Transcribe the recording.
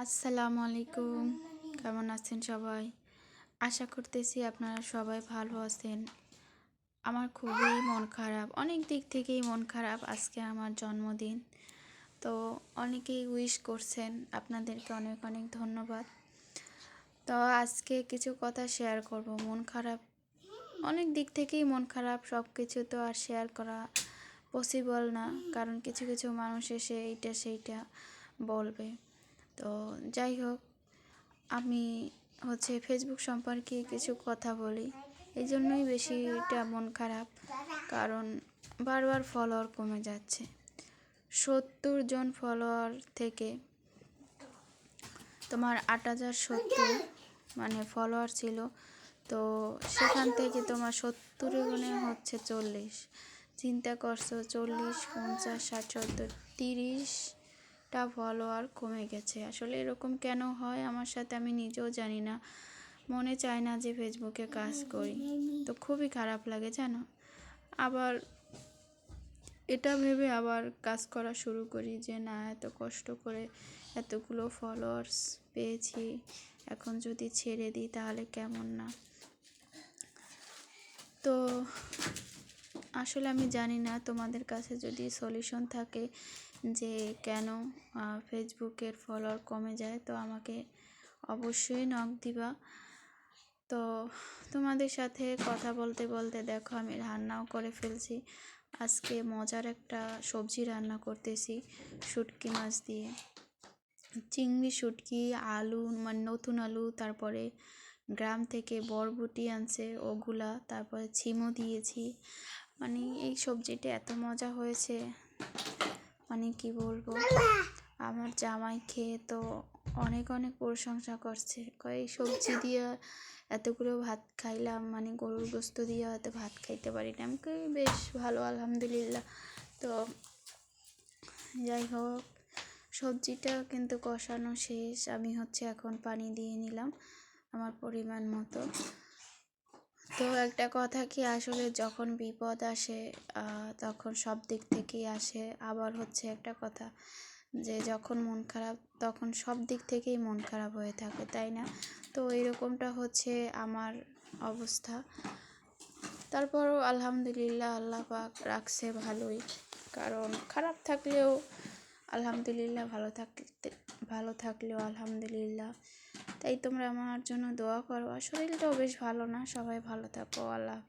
আসসালামু আলাইকুম কেমন আছেন সবাই? আশা করতেছি আপনারা সবাই ভালো আছেন। আমার খুবই মন খারাপ। অনেক দিক থেকেই মন খারাপ আজকে আমার জন্মদিন। তো অনেকেই উইশ করছেন। আপনাদেরকে অনেক অনেক ধন্যবাদ। তো আজকে কিছু কথা শেয়ার করব। মন খারাপ, অনেক দিক থেকেই মন খারাপ। সব কিছু তো আর শেয়ার করা পসিবল না। কারণ কিছু কিছু মানুষ এসে এইটা সেইটা বলবে। তো যাই হোক, আমি হচ্ছে ফেসবুক সম্পর্কে কিছু কথা বলি। এই জন্যই বেশি এটা মন খারাপ, কারণ বারবার ফলোয়ার কমে যাচ্ছে। সত্তর জন ফলোয়ার থেকে তোমার আট হাজার সত্তর মানে ফলোয়ার ছিল, তো সেখান থেকে তোমার সত্তরে গুণে হচ্ছে চল্লিশ। চিন্তা করছ চল্লিশ, পঞ্চাশ, ষাট, সত্তর তিরিশটা ফলোয়ার কমে গেছে। আসলে এরকম কেন হয় আমার সাথে আমি নিজেও জানি না। মনে চায় না যে ফেসবুকে কাজ করি। তো খুবই খারাপ লাগে, জানো? আবার এটা ভেবে আবার কাজ করা শুরু করি যে, না, এত কষ্ট করে এতগুলো ফলোয়ার্স পেয়েছি। এখন যদি ছেড়ে দিই তাহলে কেমন না? তো আসলে আমি জানি না, তোমাদের কাছে যদি সলিউশন থাকে যে কেন ফেসবুকের ফলোয়ার কমে যায়, তো আমাকে অবশ্যই নক দিবা। তো তোমাদের সাথে কথা বলতে বলতে দেখো, আমি রান্নাও করে ফেলছি। আজকে মজার একটা সবজি রান্না করতেছি, শুটকি মাছ দিয়ে। চিংড়ি, শুটকি, আলু মানে নতুন আলু, তারপরে গ্রাম থেকে বরবটি আনছে, ওগুলা, তারপরে ছিমও দিয়েছি। মানে এই সবজিটা এত মজা হয়েছে। মানে কি বলব? আমার জামাই খেয়ে তো অনেক অনেক প্রশংসা করছে। এই সবজি দিয়ে এতগুলো ভাত খাইলাম মানে গরুর গোস্ত দিয়ে হয়তো ভাত খাইতে পারি না। আমাকে বেশ ভালো আলহামদুলিল্লাহ। তো যাই হোক সবজিটা কিন্তু কষানো শেষ। আমি হচ্ছে এখন পানি দিয়ে নিলাম আমার পরিমাণ মতো। তো একটা কথা কি, আসলে যখন বিপদ আসে তখন সব দিক থেকেই আসে। আবার হচ্ছে একটা কথা যে, যখন মন খারাপ, তখন সব দিক থেকেই মন খারাপ হয়ে থাকে, তাই না? তো এরকমটা হচ্ছে আমার অবস্থা। তারপরও আলহামদুলিল্লাহ আল্লাহ পাক রাখছে ভালোই। কারণ খারাপ থাকলেও আলহামদুলিল্লাহ, ভালো থাকতে, ভালো থাকলেও আলহামদুলিল্লাহ। তাই তোমরা আমার জন্য দোয়া করো। আর শরীরটাও বেশ ভালো না? সবাই ভালো থাকো, আল্লাহ